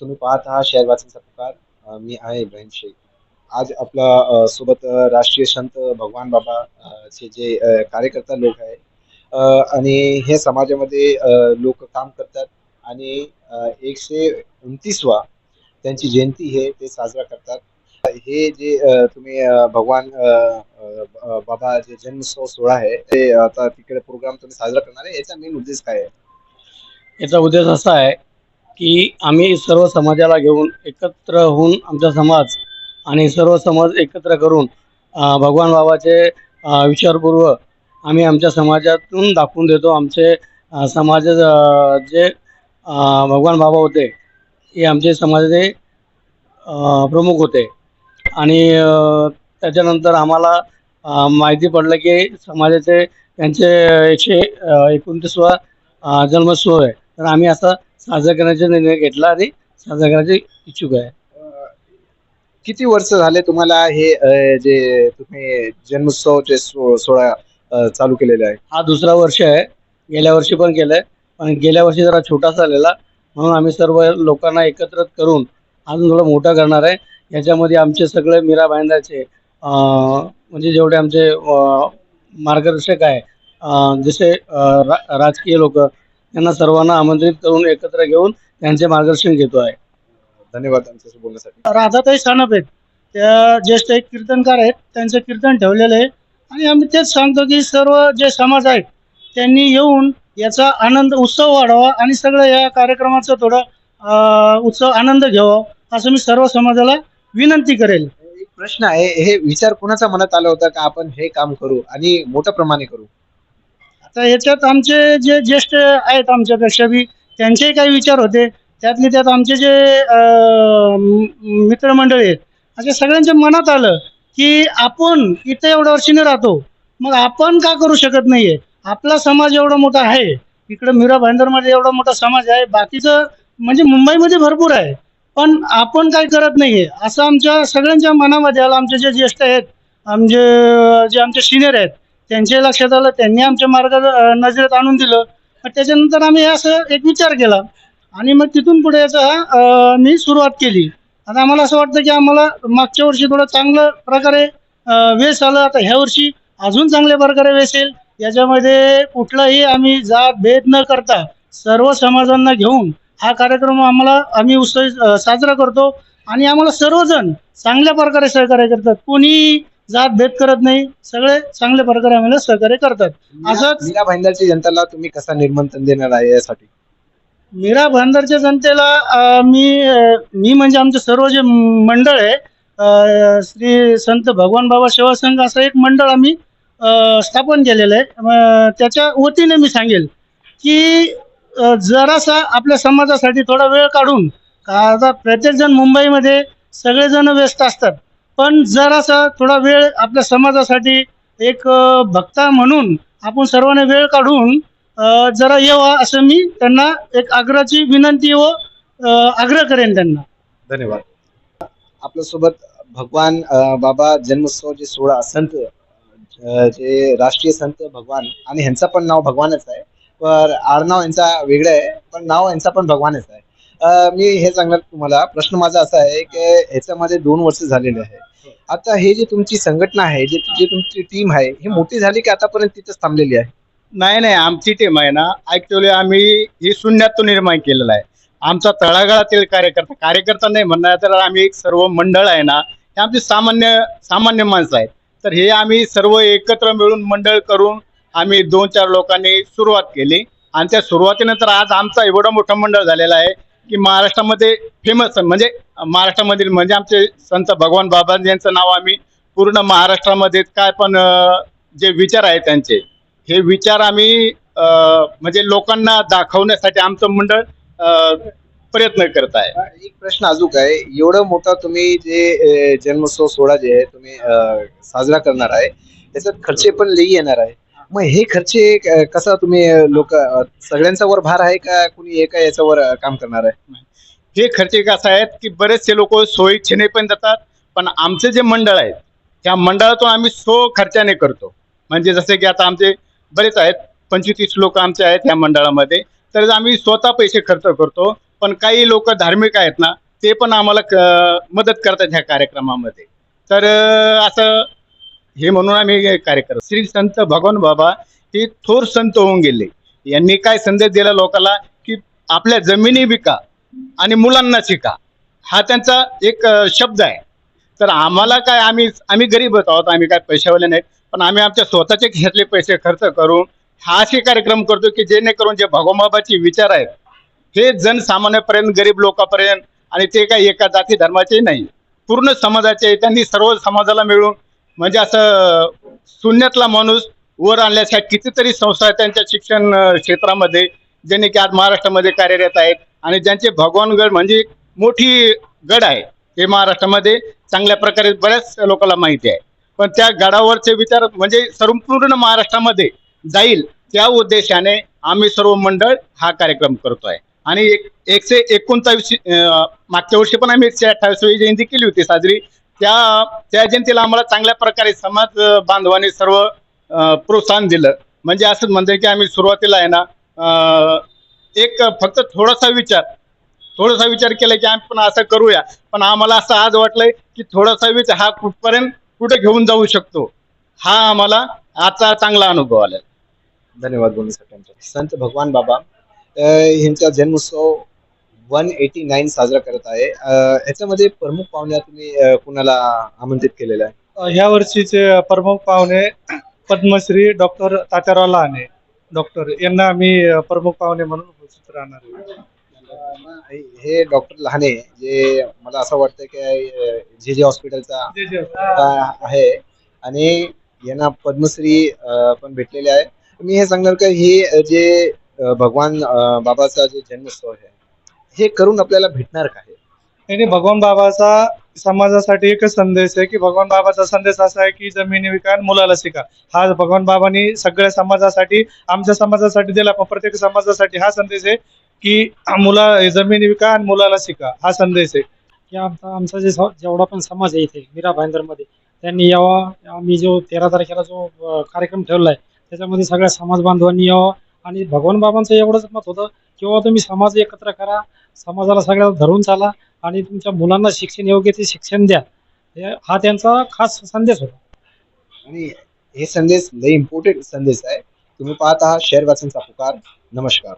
तुम्ही पाहत आहात शेअर वाचनचा पुकार मी आहे इब्राहिम शेख. आज आपला सोबत राष्ट्रीय संत भगवान बाबा चे जे कार्यकर्ता लोक आहे आणि हे समाजामध्ये लोक काम करतात आणि एकशे उनतीसवा त्यांची जयंती हे ते साजरा करतात. हे जे तुम्ही भगवान बाबा जे जन्मोत्सव सोहळा आहे ते आता तिकडे प्रोग्राम तुम्ही साजरा करणार आहे. याचा मेन उद्देश काय आहे? याचा उद्देश असा आहे की आम्ही सर्व समाजाला घेऊन एकत्र होऊन आमचा समाज आणि सर्व समाज एकत्र करून भगवान बाबाचे विचारपूर्व आम्ही आमच्या समाजातून दाखवून देतो. आमचे समाज जे भगवान बाबा होते हे आमचे समाजाचे प्रमुख होते. आणि त्याच्यानंतर आम्हाला माहिती पडलं की समाजाचे त्यांचे एकशे एकोणतीसवा जन्मोत्सव आहे. तर आम्ही असं साजरा करण्याचा निर्णय घेतला आणि साजरा करण्याचे इच्छुक आहे. किती वर्ष झाले तुम्हाला हे अ, जे तुम्ही जन्मोत्सवचे सो- सोहळा अ, चालू केलेले आहे? हा दुसरा वर्ष आहे. गेल्या वर्षी पण केलं आहे पण गेल्या वर्षी जरा छोटासा आलेला. म्हणून आम्ही सर्व लोकांना एकत्र करून अजून थोडं मोठं करणार आहे. याच्यामध्ये आमचे सगळे मीरा भाईंदरचे म्हणजे जेवढे आमचे अ, मार्गदर्शक आहे. अ, जसे अ, रा राजकीय लोक यांना सर्वांना आमंत्रित करून एकत्र घेऊन त्यांचे मार्गदर्शन घेतो आहे. धन्यवाद आमच्याशी बोलण्यासाठी. राधाताई सानप आहेत. त्या ज्येष्ठ एक कीर्तनकार आहेत. त्यांचं कीर्तन ठेवलेलं आहे. आणि आम्ही तेच सांगतो की सर्व जे समाज आहेत त्यांनी येऊन याचा आनंद उत्सव वाढावा आणि सगळं या कार्यक्रमाचं थोडं अं, उत्सव आनंद घ्यावा असं मी सर्व समाजाला विनंती करेल. एक प्रश्न आहे हे विचार कुणाचा मनात आला होता का आपण हे काम करू आणि मोठ्या प्रमाणे करू? तर याच्यात आमचे जे ज्येष्ठ आहेत आमच्यापेक्षा बी त्यांचेही काही विचार होते. त्यातले त्यात आमचे जे मित्रमंडळी आहेत अशा सगळ्यांच्या मनात आलं की आपण इथे एवढ्या वर्षीने राहतो. मग आपण का करू शकत नाहीये? आपला समाज एवढा मोठा आहे. इकडं मीरा भाईंदरमध्ये एवढा मोठा समाज आहे. बाकीचं म्हणजे मुंबईमध्ये भरपूर आहे. पण आपण काय करत नाहीये? असं आमच्या सगळ्यांच्या मनामध्ये आलं. आमचे जे ज्येष्ठ आहेत आमचे जे आमचे सिनियर आहेत त्यांच्या लक्षात आलं त्यांनी आमच्या मार्ग नजरेत आणून दिलं. मग त्याच्यानंतर आम्ही असं एक विचार केला. आणि मग तिथून पुढे याचा मी सुरुवात केली. आता आम्हाला असं वाटतं की आम्हाला मागच्या वर्षी थोडं चांगलं प्रकारे वेस आलं. आता ह्या वर्षी अजून चांगल्या प्रकारे वेस येईल. याच्यामध्ये कुठलाही आम्ही जात भेद न करता सर्व समाजांना घेऊन हा कार्यक्रम आम्हाला आम्ही उत्सव साजरा करतो. आणि आम्हाला सर्वजण चांगल्या प्रकारे सहकार्य करतात. कोणी जात भेद करत नाही. सगळे चांगल्या प्रकारे आम्हाला सहकार्य करतात. असंच- मीरा भाईंदरची जनताला तुम्ही कसा निमंत्रण देणार आहे यासाठी? मीरा भांडारच्या जनतेला अं, मी अं, मी म्हणजे आमचे सर्व जे मंडळ आहे अं, श्री संत भगवान बाबा सेवा संघ असं एक मंडळ आम्ही अं, स्थापन केलेलं आहे. अं, त्याच्या वतीने मी सांगेल की अं, जरासा आपल्या समाजासाठी थोडा वेळ काढून का आता प्रत्येकजण मुंबईमध्ये सगळेजण व्यस्त असतात. पण जरासा थोडा वेळ आपल्या समाजासाठी एक भक्ता म्हणून आपण सर्वांनी वेळ काढून जरा यावा असं मी त्यांना एक आग्रहाची विनंती व आग्रह करेन त्यांना. धन्यवाद. आपल्यासोबत भगवान बाबा जन्मोत्सव जे सोहळा संत जे राष्ट्रीय संत भगवान आणि ह्यांचं पण नाव भगवानच आहे. पण आडनाव यांचा वेगळं आहे पण नाव यांचा पण भगवानच आहे. मी हे सांगणार तुम्हाला प्रश्न माझा असा आहे की ह्याच्यामध्ये दोन वर्ष झालेले आहे आता हे जे तुमची संघटना आहे जे जे तुमची टीम आहे ही मोठी झाली की आतापर्यंत तिथंच थांबलेली आहे? नाही नाही आमची टीम आहे ना. ऍक्च्युली आम्ही ही शून्यातून निर्माण केलेला आहे. आमचा तळागाळातील कार्यकर्ता कार्यकर्ता नाही म्हणणार तर आम्ही एक सर्व मंडळ आहे ना हे आमची सामान्य सामान्य माणसं आहेत. तर हे आम्ही सर्व एकत्र मिळून मंडळ करून आम्ही दोन चार लोकांनी सुरुवात केली. आणि त्या सुरुवातीनंतर आज आमचा एवढं मोठं मंडळ झालेला आहे की महाराष्ट्रामध्ये फेमस म्हणजे महाराष्ट्रामधील म्हणजे आमचे संत भगवान बाबा यांचं नाव आम्ही पूर्ण महाराष्ट्रामध्ये काय पण जे विचार आहेत त्यांचे हे विचार आम्ही म्हणजे लोकांना दाखवण्यासाठी आमचं मंडळ प्रयत्न करत आहे. एक प्रश्न अजून आहे. एवढं मोठं तुम्ही जे जन्मोत्सव सोहळा जे आहे तुम्ही साजरा करणार आहे त्याच्यात खर्चे पण लई येणार आहे. मग हे खर्चे कसा तुम्ही लोक सगळ्यांचा वर भार आहे का कुणी एका याच्यावर काम करणार आहे? हे खर्चे कसं आहेत की बरेचसे लोक सोयीच्छेने पण देतात पण आमचे जे मंडळ आहेत त्या मंडळातून आम्ही सो खर्चाने करतो. म्हणजे जसे की आता आमचे बरेच आहेत पंचवीस लोक आमचे आहेत या मंडळामध्ये तर आम्ही स्वतः पैसे खर्च करतो पण काही लोक धार्मिक आहेत ना ते पण आम्हाला क- मदत करतात ह्या कार्यक्रमामध्ये. तर असं हे म्हणून आम्ही हे कार्य करतो. श्री संत भगवान बाबा हे थोर संत होऊन गेले. यांनी काय संदेश दिला लोकांना की आपल्या जमिनी विका. आणि मुलांना शिका. हा त्यांचा एक शब्द आहे. तर आम्हाला काय आम्ही आम्ही गरीबच आहोत आम्ही काय पैशावाले नाहीत. पण आम्ही आमच्या स्वतःचे घेतले पैसे खर्च करून हा असे कार्यक्रम करतो की जेणेकरून जे भगोमाबाचे विचार आहेत हे जनसामान्यापर्यंत गरीब लोकांपर्यंत आणि ते काही एका जाती धर्माचे नाही. पूर्ण समाजाचे त्यांनी सर्व समाजाला मिळून म्हणजे असं शून्यातला माणूस वर आणल्यासाठी कितीतरी संस्था त्यांच्या शिक्षण क्षेत्रामध्ये ज्यांनी की आज महाराष्ट्रामध्ये कार्यरत आहेत आणि ज्यांचे भगवानगड म्हणजे मोठी गड आहे हे महाराष्ट्रामध्ये चांगल्या प्रकारे बऱ्याच लोकांना माहिती आहे. पण त्या गडावरचे विचार म्हणजे संपूर्ण महाराष्ट्रामध्ये जाईल त्या उद्देशाने आम्ही सर्व मंडळ हा कार्यक्रम करतोय. आणि एक एकशे एकोणचाळीस मागच्या वर्षी पण आम्ही एकशे अठ्ठावीसवी जयंती केली होती साजरी. त्या त्या जयंतीला आम्हाला चांगल्या प्रकारे समाज बांधवाने सर्व प्रोत्साहन दिलं. म्हणजे असं म्हणतंय की आम्ही सुरुवातीला आहे ना एक फक्त थोडासा विचार थोडासा विचार केला की आम्ही पण असं करूया. पण आम्हाला असं आज वाटलंय की थोडासा विचार हा कुठपर्यंत कुठे घेऊन जाऊ शकतो? हा आम्हाला आजचा चांगला अनुभव आला धन्यवाद बोलण्यासाठी आमच्या संत भगवान बाबा यांचा जन्मोत्सव वन एटी नाईन साजरा करत आहे. याच्यामध्ये प्रमुख पाहुण्या तुम्ही कुणाला आमंत्रित केलेलं आहे? ह्या वर्षीचे प्रमुख पाहुणे पद्मश्री डॉक्टर तात्याराव लहाने. डॉक्टर यांना आम्ही प्रमुख पाहुणे म्हणून उपस्थित राहणार आहे. हे डॉक्टर लहाने जे मला असं वाटतं की जे जे हॉस्पिटलचा जे जे- अ, आहे आणि यांना पद्मश्री अ, पण भेटलेले आहे. मी हे सांगणार का हे जे अ, भगवान अ, बाबाचा जे जन्मोत्सव आहे हे करून आपल्याला भेटणार काय आणि भगवान बाबाचा समाजासाठी एकच संदेश आहे की भगवान बाबाचा संदेश असा आहे की जमिनी विकान मुलाला शिका. हा भगवान बाबांनी सगळ्या समाजासाठी आमच्या समाजासाठी दिला पण प्रत्येक समाजासाठी हा संदेश आहे की मुला जमिनी विका आणि मुलाला शिका. हा संदेश आहे. की आमचा आमचा जे स- जेवढा पण समाज आहे इथे मीरा भाईंदरमध्ये त्यांनी यावा आम्ही जो तेरा तारखेला जो कार्यक्रम ठेवला आहे त्याच्यामध्ये सगळ्या समाज बांधवांनी यावं आणि भगवान बाबांचं एवढंच मत होतं किंवा तुम्ही समाज एकत्र करा समाजाला सगळ्याला धरून चाला आणि तुमच्या मुलांना शिक्षण योग्य ते शिक्षण द्या. हे- हा त्यांचा खास संदेश होता. आणि हे संदेश लय इम्पॉर्टंट संदेश आहे. तुम्ही पाहत आहात शहर वाचनचा पुकार. नमस्कार.